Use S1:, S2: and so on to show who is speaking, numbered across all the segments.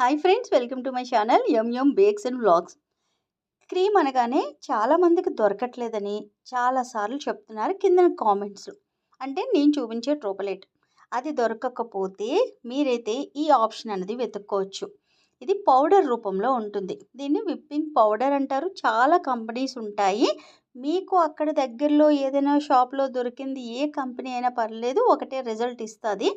S1: Hi friends welcome to my channel M M bakes and vlogs cream అనగానే చాలామందికి దొరకట్లేదని చాలాసార్లు చెప్తున్నారు కింద కామెంట్స్ అంటే నేను చూపించే ట్రోపలేట్ అది దొరకకపోతే మీరైతే ఈ ఆప్షన్ అనేది వెతుక్కోవచ్చు. ఇది పౌడర్ రూపంలో ఉంటుంది. దీన్ని విప్పింగ్ పౌడర్ అంటారు. చాలా కంపెనీస్ ఉంటాయి. మీకు అక్కడ దగ్గరలో ఏదైనా షాప్లో దొరికింది ఏ కంపెనీ అయినా పర్లేదు ఒకటే రిజల్ట్ ఇస్తుంది.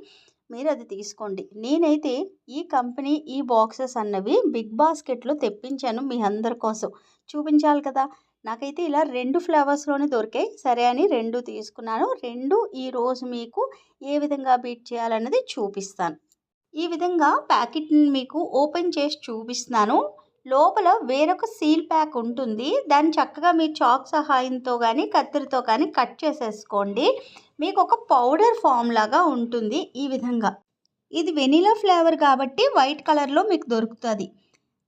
S1: మీరు అది తీసుకోండి. నేనైతే ఈ కంపెనీ ఈ బాక్సెస్ అన్నవి బిగ్ బాస్కెట్లో తెప్పించాను మీ అందరి కోసం. చూపించాలి కదా! నాకైతే ఇలా రెండు ఫ్లేవర్స్లోనే దొరికాయి. సరే అని రెండు తీసుకున్నాను. రెండు ఈరోజు మీకు ఏ విధంగా బీట్ చేయాలన్నది చూపిస్తాను. ఈ విధంగా ప్యాకెట్ని మీకు ఓపెన్ చేసి చూపిస్తున్నాను. లోపల వేరొక సీల్ ప్యాక్ ఉంటుంది. దాన్ని చక్కగా మీ చాక్ సహాయంతో కానీ కత్తిరితో కానీ కట్ చేసేసుకోండి. మీకు ఒక పౌడర్ ఫామ్ లాగా ఉంటుంది ఈ విధంగా. ఇది వెనీలా ఫ్లేవర్ కాబట్టి వైట్ కలర్లో మీకు దొరుకుతుంది.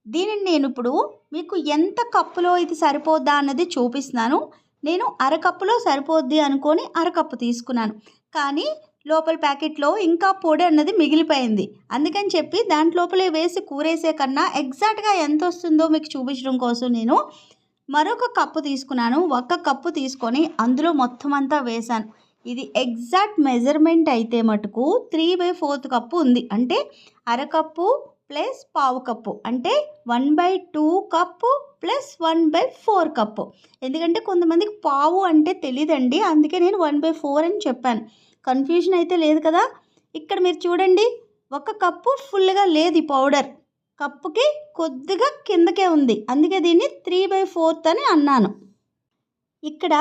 S1: దీనిని నేను ఇప్పుడు మీకు ఎంత కప్పులో ఇది సరిపోద్దా అన్నది చూపిస్తున్నాను. నేను అరకప్పులో సరిపోద్ది అనుకొని అరకప్పు తీసుకున్నాను. కానీ లోపల ప్యాకెట్లో ఇంకా పొడి అన్నది మిగిలిపోయింది. అందుకని చెప్పి దాంట్లోపలే వేసి కూరేసే కన్నా ఎగ్జాక్ట్గా ఎంత వస్తుందో మీకు చూపించడం కోసం నేను మరొక కప్పు తీసుకున్నాను. ఒక కప్పు తీసుకొని అందులో మొత్తం అంతా వేశాను. ఇది ఎగ్జాక్ట్ మెజర్మెంట్ అయితే మటుకు త్రీ బై ఫోర్త్ కప్పు ఉంది. అంటే అరకప్పు ప్లస్ పావు కప్పు. అంటే one by two cup plus one by four cup. ఎందుకంటే కొంతమందికి పావు అంటే తెలియదండి అందుకే నేను వన్ బై ఫోర్ అని చెప్పాను. కన్ఫ్యూజన్ అయితే లేదు కదా. ఇక్కడ మీరు చూడండి ఒక కప్పు ఫుల్గా లేదు ఈ పౌడర్. కప్పుకి కొద్దిగా కిందకే ఉంది. అందుకే దీన్ని త్రీ బై ఫోర్త్ అని అన్నాను. ఇక్కడ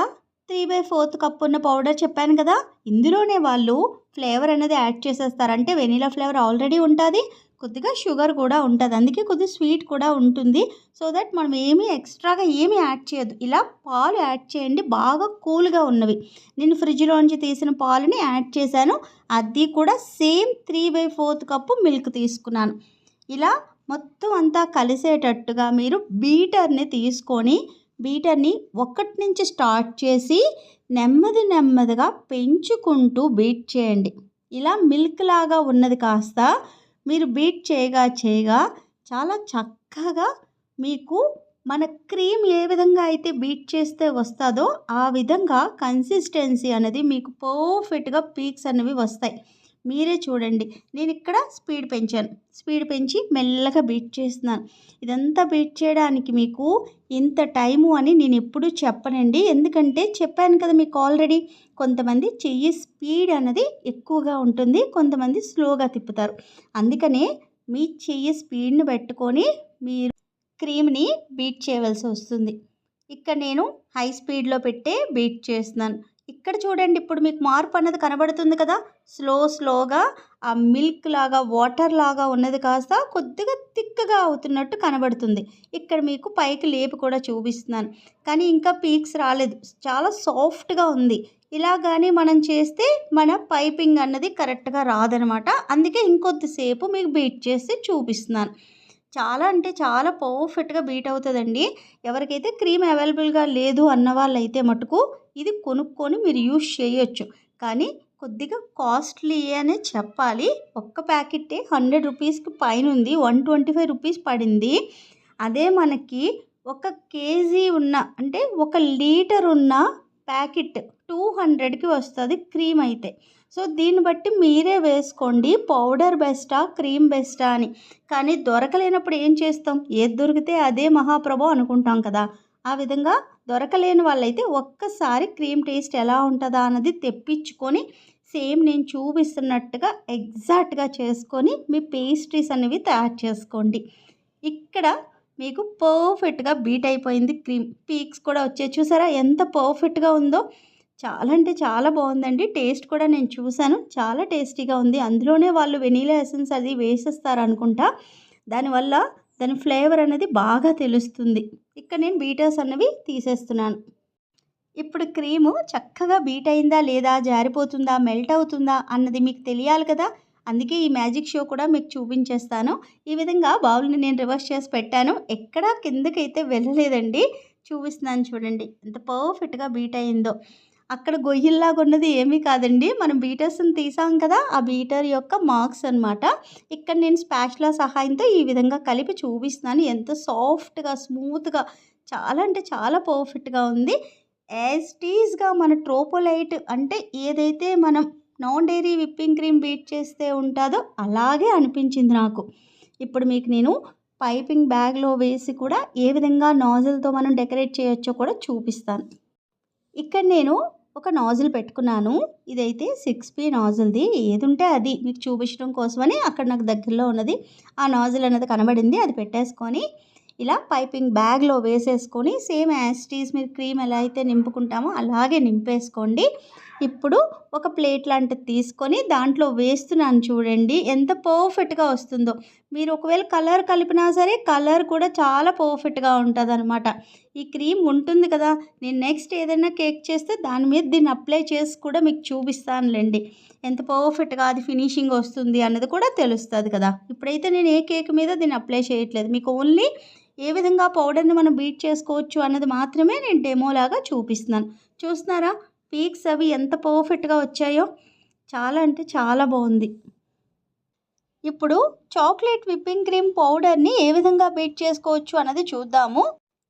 S1: త్రీ బై ఫోర్త్ కప్ ఉన్న పౌడర్ చెప్పాను కదా. ఇందులోనే వాళ్ళు ఫ్లేవర్ అనేది యాడ్ చేసేస్తారు అంటే వెనీలా ఫ్లేవర్ ఆల్రెడీ ఉంటుంది. కొద్దిగా షుగర్ కూడా ఉంటుంది. అందుకే కొద్దిగా స్వీట్ కూడా ఉంటుంది. సో దట్ మనం ఏమీ ఎక్స్ట్రాగా ఏమీ యాడ్ చేయొద్దు. ఇలా పాలు యాడ్ చేయండి. బాగా కూల్గా ఉన్నవి. నేను ఫ్రిడ్జ్లోంచి తీసిన పాలుని యాడ్ చేశాను. అది కూడా same three by fourth cup milk తీసుకున్నాను. ఇలా మొత్తం అంతా కలిసేటట్టుగా మీరు బీటర్ని తీసుకొని బీటర్ని ఒకటి నుంచి స్టార్ట్ చేసి నెమ్మది నెమ్మదిగా పెంచుకుంటూ బీట్ చేయండి. ఇలా మిల్క్ లాగా ఉన్నది కాస్త మీరు బీట్ చేయగా చేయగా చాలా చక్కగా మీకు మన క్రీమ్ ఏ విధంగా అయితే బీట్ చేస్తే వస్తుందో ఆ విధంగా కన్సిస్టెన్సీ అనేది మీకు పర్ఫెక్ట్గా పీక్స్ అనేవి వస్తాయి. మీరే చూడండి. నేను ఇక్కడ స్పీడ్ పెంచాను. స్పీడ్ పెంచి మెల్లగా బీట్ చేస్తున్నాను. ఇదంతా బీట్ చేయడానికి మీకు ఇంత టైము అని నేను ఎప్పుడూ చెప్పనండి. ఎందుకంటే చెప్పాను కదా మీకు ఆల్రెడీ కొంతమంది చెయ్యి స్పీడ్ అనేది ఎక్కువగా ఉంటుంది కొంతమంది స్లోగా తిప్పుతారు. అందుకనే మీ చెయ్యి స్పీడ్ని పెట్టుకొని మీరు క్రీమ్ని బీట్ చేయవలసి వస్తుంది. ఇక్కడ నేను హై స్పీడ్లో పెట్టే బీట్ చేస్తున్నాను. ఇక్కడ చూడండి ఇప్పుడు మీకు మార్పు అన్నది కనబడుతుంది కదా. స్లో స్లోగా ఆ మిల్క్ లాగా వాటర్ లాగా ఉన్నది కాస్త కొద్దిగా థిక్గా అవుతున్నట్టు కనబడుతుంది. ఇక్కడ మీకు పైకి లేపు కూడా చూపిస్తున్నాను. కానీ ఇంకా పీక్స్ రాలేదు. చాలా సాఫ్ట్గా ఉంది. ఇలా కానీ మనం చేస్తే మన పైపింగ్ అన్నది కరెక్ట్గా రాదనమాట. అందుకే ఇంకొద్దిసేపు మీకు బీట్ చేసి చూపిస్తున్నాను. చాలా అంటే చాలా పర్ఫెక్ట్గా బీట్ అవుతుందండి. ఎవరికైతే క్రీమ్ అవైలబుల్గా లేదు అన్న వాళ్ళైతే మటుకు ఇది కొనుక్కొని మీరు యూజ్ చేయొచ్చు. కానీ కొద్దిగా కాస్ట్లీ అనే చెప్పాలి. ఒక్క ప్యాకెట్ హండ్రెడ్ రూపీస్కి పైన ఉంది. వన్ ట్వంటీ ఫైవ్ రూపీస్ పడింది. అదే మనకి ఒక కేజీ ఉన్న అంటే ఒక లీటర్ ఉన్న ప్యాకెట్ టూ హండ్రెడ్కి వస్తుంది క్రీమ్ అయితే. సో దీన్ని బట్టి మీరే వేసుకోండి. పౌడర్ బెస్టా క్రీమ్ బెస్టా అని. కానీ దొరకలేనప్పుడు ఏం చేస్తాం? ఏది దొరికితే అదే మహాప్రభు అనుకుంటాం కదా. ఆ విధంగా దొరకలేని వాళ్ళైతే ఒక్కసారి క్రీమ్ టేస్ట్ ఎలా ఉంటుందా అన్నది తెప్పించుకొని సేమ్ నేను చూపిస్తున్నట్టుగా ఎగ్జాక్ట్గా చేసుకొని మీ పేస్ట్రీస్ అనేవి తయారు చేసుకోండి. ఇక్కడ మీకు పర్ఫెక్ట్గా బీట్ అయిపోయింది క్రీమ్. పీక్స్ కూడా వచ్చాయి. చూసారా ఎంత పర్ఫెక్ట్గా ఉందో? చాలా అంటే చాలా బాగుందండి. టేస్ట్ కూడా నేను చూశాను. చాలా టేస్టీగా ఉంది. అందులోనే వాళ్ళు వెనీలా ఎసెన్స్ అది వేసేస్తారు అనుకుంటా దానివల్ల దాని ఫ్లేవర్ అనేది బాగా తెలుస్తుంది. ఇక్కడ నేను బీటర్స్ అన్నవి తీసేస్తున్నాను. ఇప్పుడు క్రీము చక్కగా బీట్ అయిందా లేదా జారిపోతుందా మెల్ట్ అవుతుందా అన్నది మీకు తెలియాలి కదా? అందుకే ఈ మ్యాజిక్ షో కూడా మీకు చూపించేస్తాను. ఈ విధంగా బౌల్ని నేను రివర్స్ చేసి పెట్టాను. ఎక్కడా కిందకైతే వెళ్ళలేదండి. చూపిస్తున్నాను చూడండి. ఎంత పర్ఫెక్ట్గా బీట్ అయిందో. అక్కడ గొయ్యిల్లాగా ఉన్నది ఏమీ కాదండి. మనం బీటర్స్ని తీసాం కదా ఆ బీటర్ యొక్క మార్క్స్ అనమాట ఇక్కడ నేను స్పాష్లా సహాయంతో ఈ విధంగా కలిపి చూపిస్తున్నాను. ఎంత సాఫ్ట్గా స్మూత్గా చాలా అంటే చాలా పర్ఫెక్ట్గా ఉంది. యాస్టీస్గా మన ట్రోపోలైట్ అంటే ఏదైతే మనం non dairy whipping cream beat చేస్తే ఉంటుందో అలాగే అనిపించింది నాకు. ఇప్పుడు మీకు నేను పైపింగ్ బ్యాగ్లో వేసి కూడా ఏ విధంగా నాజిల్తో మనం డెకరేట్ చేయొచ్చో కూడా చూపిస్తాను. ఇక్కడ నేను ఒక నాజిల్ పెట్టుకున్నాను. ఇదైతే సిక్స్ పీ నాజిల్ది. ఏది ఉంటే అది. మీకు చూపించడం కోసమని అక్కడ నాకు దగ్గరలో ఉన్నది. ఆ నాజిల్ అనేది కనబడింది. అది పెట్టేసుకొని ఇలా పైపింగ్ బ్యాగ్లో వేసేసుకొని సేమ్ యాస్టీస్ మీరు క్రీమ్ ఎలా అయితే నింపుకుంటామో అలాగే నింపేసుకోండి. ఇప్పుడు ఒక ప్లేట్ లాంటిది తీసుకొని దాంట్లో వేస్తున్నాను చూడండి. ఎంత పర్ఫెక్ట్గా వస్తుందో. మీరు ఒకవేళ కలర్ కలిపినా సరే కలర్ కూడా చాలా పర్ఫెక్ట్గా ఉంటుంది అనమాట ఈ క్రీమ్ ఉంటుంది కదా నేను నెక్స్ట్ ఏదైనా కేక్ చేస్తే దాని మీద దీన్ని అప్లై చేసి కూడా మీకు చూపిస్తానులేండి. ఎంత పర్ఫెక్ట్గా అది ఫినిషింగ్ వస్తుంది అన్నది కూడా తెలుస్తుంది కదా. ఇప్పుడైతే నేను ఏ కేక్ మీద దీన్ని అప్లై చేయట్లేదు. మీకు ఓన్లీ ఏ విధంగా పౌడర్ని మనం బీట్ చేసుకోవచ్చు అన్నది మాత్రమే నేను డెమోలాగా చూపిస్తున్నాను. చూస్తున్నారా? పీక్స్ అవి ఎంత పర్ఫెక్ట్గా వచ్చాయో చాలా అంటే చాలా బాగుంది. ఇప్పుడు చాక్లెట్ విప్పింగ్ క్రీమ్ పౌడర్ని ఏ విధంగా బీట్ చేసుకోవచ్చు అన్నది చూద్దాము.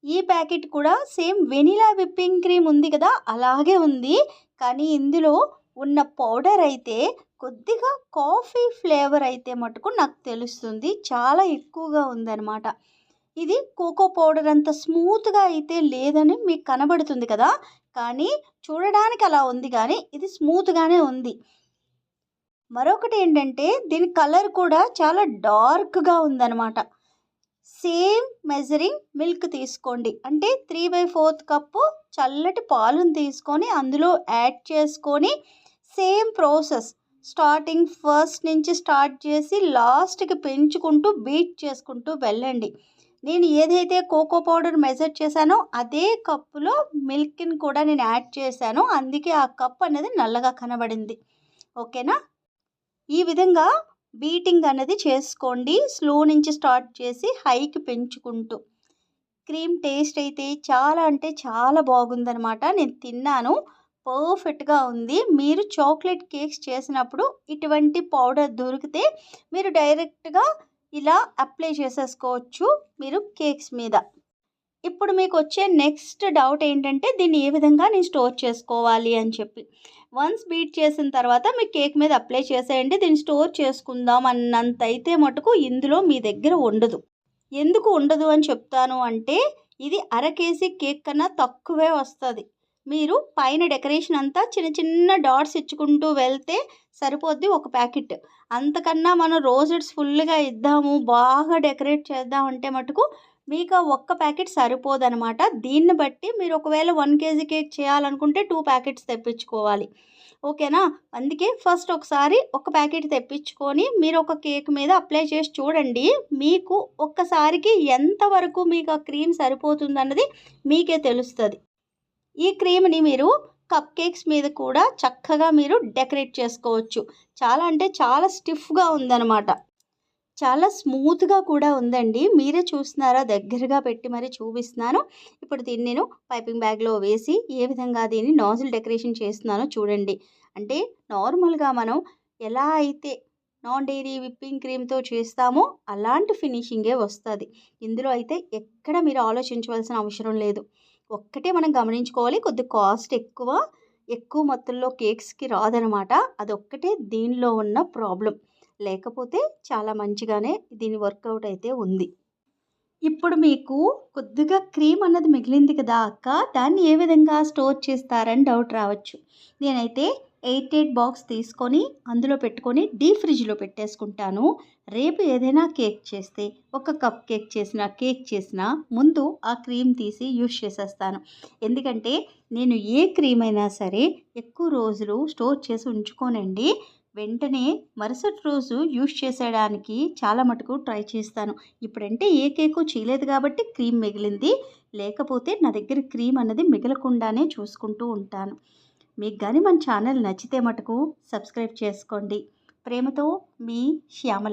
S1: ఈ ప్యాకెట్ కూడా సేమ్ వెనిలా విప్పింగ్ క్రీమ్ ఉంది కదా అలాగే ఉంది. కానీ ఇందులో ఉన్న పౌడర్ అయితే కొద్దిగా కాఫీ ఫ్లేవర్ అయితే మటుకు నాకు తెలుస్తుంది. చాలా ఎక్కువగా ఉందన్నమాట. ఇది కోకో పౌడర్ అంత స్మూత్గా అయితే లేదని మీకు కనబడుతుంది కదా. కానీ చూడడానికి అలా ఉంది కానీ ఇది స్మూత్గానే ఉంది. మరొకటి ఏంటంటే దీని కలర్ కూడా చాలా డార్క్గా ఉందన్నమాట. సేమ్ మెజరింగ్ మిల్క్ తీసుకోండి. అంటే త్రీ బై ఫోర్త్ కప్పు చల్లటి పాలను తీసుకొని అందులో యాడ్ చేసుకొని సేమ్ ప్రాసెస్ స్టార్టింగ్ ఫస్ట్ నుంచి స్టార్ట్ చేసి లాస్ట్కి పెంచుకుంటూ బీట్ చేసుకుంటూ వెళ్ళండి. నేను ఏదైతే కోకో పౌడర్ మెజర్ చేశానో అదే కప్పులో మిల్క్ని కూడా నేను యాడ్ చేశాను. అందుకే ఆ కప్ అనేది నల్లగా కనబడింది. ఓకేనా? ఈ విధంగా బీటింగ్ అనేది చేసుకోండి. స్లో నుంచి స్టార్ట్ చేసి హైకి పెంచుకుంటూ. క్రీమ్ టేస్ట్ అయితే చాలా అంటే చాలా బాగుందనమాట నేను తిన్నాను. పర్ఫెక్ట్గా ఉంది. మీరు చాక్లెట్ కేక్స్ చేసినప్పుడు ఇటువంటి పౌడర్ దొరికితే మీరు డైరెక్ట్గా ఇలా అప్లై చేసేసుకోవచ్చు మీరు కేక్స్ మీద. ఇప్పుడు మీకు వచ్చే నెక్స్ట్ డౌట్ ఏంటంటే దీన్ని ఏ విధంగా నేను స్టోర్ చేసుకోవాలి అని చెప్పి. వన్స్ బీట్ చేసిన తర్వాత మీ కేక్ మీద అప్లై చేసేయండి దీన్ని స్టోర్ చేసుకుందాం అన్నంత అయితే మటుకు ఇందులో మీ దగ్గర ఉండదు. ఎందుకు ఉండదు అని చెప్తాను అంటే ఇది అర కేజీ కేక్ కన్నా తక్కువే వస్తుంది. మీరు పైన డెకరేషన్ అంతా చిన్న చిన్న డాట్స్ ఇచ్చుకుంటూ వెళ్తే సరిపోద్ది ఒక ప్యాకెట్. అంతకన్నా మనం రోజెట్స్ ఫుల్గా ఇద్దాము బాగా డెకరేట్ చేద్దాం అంటే మటుకు మీకు ఒక్క ప్యాకెట్ సరిపోదనమాట. దీన్ని బట్టి మీరు ఒకవేళ వన్ కేజీ కేక్ చేయాలనుకుంటే టూ ప్యాకెట్స్ తెప్పించుకోవాలి. ఓకేనా? అందుకే ఫస్ట్ ఒకసారి ఒక ప్యాకెట్ తెప్పించుకొని మీరు ఒక కేక్ మీద అప్లై చేసి చూడండి. మీకు ఒక్కసారికి ఎంతవరకు మీకు ఆ క్రీమ్ సరిపోతుంది అన్నది మీకే తెలుస్తుంది. ఈ క్రీమ్ని మీరు కప్ కేక్స్ మీద కూడా చక్కగా మీరు డెకరేట్ చేసుకోవచ్చు. చాలా అంటే చాలా స్టిఫ్గా ఉందన్నమాట. చాలా స్మూత్గా కూడా ఉందండి. మీరే చూస్తున్నారా? దగ్గరగా పెట్టి మరి చూపిస్తున్నాను. ఇప్పుడు దీన్ని నేను పైపింగ్ బ్యాగ్లో వేసి ఏ విధంగా దీన్ని నాజిల్ డెకరేషన్ చేస్తున్నానో చూడండి. అంటే నార్మల్గా మనం ఎలా అయితే నాన్ డైరీ విప్పింగ్ క్రీమ్తో చేస్తామో. అలాంటి ఫినిషింగే వస్తుంది. ఇందులో అయితే ఎక్కడ మీరు ఆలోచించవలసిన అవసరం లేదు. ఒక్కటే మనం గమనించుకోవాలి. కొద్ది కాస్ట్ ఎక్కువ ఎక్కువ మొత్తంలో కేక్స్కి రాదనమాట. అదొక్కటే దీనిలో ఉన్న ప్రాబ్లం లేకపోతే చాలా మంచిగానే దీని వర్కౌట్ అయితే ఉంది. ఇప్పుడు మీకు కొద్దిగా క్రీమ్ అన్నది మిగిలింది కదా అక్క? దాన్ని ఏ విధంగా స్టోర్ చేస్తారని డౌట్ రావచ్చు. నేనైతే ఎయిట్ ఎయిట్ బాక్స్ తీసుకొని అందులో పెట్టుకొని డీప్ ఫ్రిడ్జ్లో పెట్టేసుకుంటాను. రేపు ఏదైనా కేక్ చేస్తే ఒక కప్ కేక్ చేసిన కేక్ చేసిన ముందు ఆ క్రీమ్ తీసి యూస్ చేసేస్తాను. ఎందుకంటే నేను ఏ క్రీమ్ అయినా సరే ఎక్కువ రోజులు స్టోర్ చేసి ఉంచుకోనండి. వెంటనే మరుసటి రోజు యూస్ చేసేయడానికి చాలా మటుకు ట్రై చేస్తాను. ఇప్పుడంటే ఏ కేకు చేయలేదు కాబట్టి క్రీమ్ మిగిలింది. లేకపోతే నా దగ్గర క్రీమ్ అన్నది మిగలకుండానే చూసుకుంటూ ఉంటాను. మీకు కానీ మన ఛానల్ నచ్చితే మటుకు సబ్స్క్రైబ్ చేసుకోండి. ప్రేమతో మీ శ్యామల.